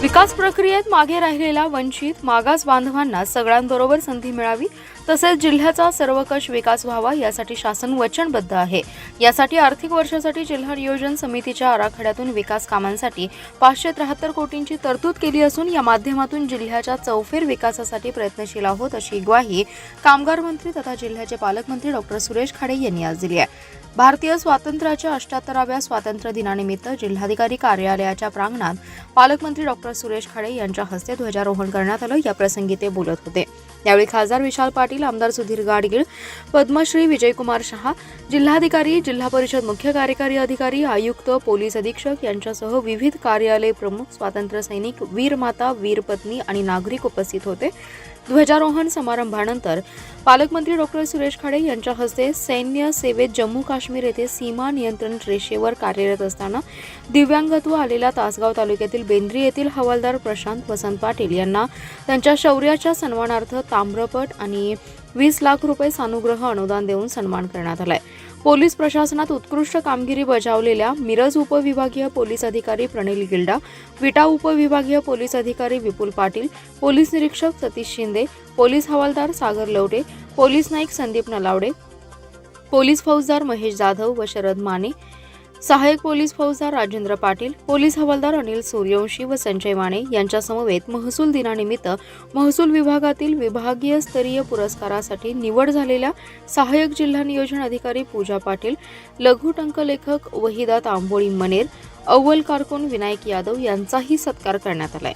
विकास प्रक्रियेत मागे राहिलेल्या वंचित मागास बांधवांना सगळ्यांबरोबर संधी मिळावी तसेच जिल्ह्याचा सर्वकष विकास व्हावा यासाठी शासन वचनबद्ध आहे. यासाठी आर्थिक वर्षासाठी जिल्हा नियोजन समितीच्या आराखड्यातून विकास कामांसाठी पाचशे त्र्याहत्तर कोटींची तरतूद केली असून या माध्यमातून जिल्ह्याच्या चौफेर विकासासाठी प्रयत्नशील आहोत अशी ग्वाही कामगार मंत्री तथा जिल्ह्याचे पालकमंत्री डॉक्टर सुरेश खाडे यांनी आज दिली आहे. भारतीय स्वातंत्र्याच्या अष्ट्याहत्तराव्या स्वातंत्र्य दिनानिमित्त जिल्हाधिकारी कार्यालयाच्या प्रांगणात पालकमंत्री डॉक्टर सुरेश खाडे यांच्या हस्ते ध्वजारोहण करण्यात आलं. या प्रसंगी ते बोलत होते. यावेळी खासदार विशाल पाटील आमदार सुधीर गाडगीळ पद्मश्री विजयकुमार शहा जिल्हाधिकारी जिल्हा परिषद मुख्य कार्यकारी अधिकारी आयुक्त पोलीस अधीक्षक यांच्यासह विविध कार्यालय प्रमुख स्वातंत्र्य सैनिक वीरमाता वीरपत्नी आणि नागरिक उपस्थित होते. ध्वजारोहण समारंभानंतर पालकमंत्री डॉक्टर सुरेश खाडे यांच्या हस्ते सैन्य सेवेत जम्मू काश्मीर येथे सीमा नियंत्रण रेषेवर कार्यरत असताना दिव्यांगत्व आलेल्या तासगाव तालुक्यातील बेंद्री येथील हवालदार प्रशांत वसंत पाटील यांना त्यांच्या शौर्याच्या सन्मानार्थ ताम्रपट आणि वीस लाख रुपये सानुग्रह अनुदान देऊन सन्मान करण्यात आलाय. पोलीस प्रशासनात उत्कृष्ट कामगिरी बजावलेल्या मिरज उपविभागीय पोलीस अधिकारी प्रणिल गिल्डा विटा उपविभागीय पोलीस अधिकारी विपुल पाटील पोलीस निरीक्षक सतीश शिंदे पोलीस हवालदार सागर लवटे पोलीस नाईक संदीप नलावडे पोलीस फौजदार महेश जाधव व शरद माने सहाय्यक पोलीस फौजदार राजेंद्र पाटील पोलीस हवालदार अनिल सूर्यवंशी व संजय माने यांच्यासमवेत महसूल दिनानिमित्त महसूल विभागातील विभागीय स्तरीय पुरस्कारासाठी निवड झालेल्या सहाय्यक जिल्हा नियोजन अधिकारी पूजा पाटील लघु टंकलेखक वहिदा तांबोळी मनेर अव्वल कारकून विनायक यादव यांचाही सत्कार करण्यात आलाय.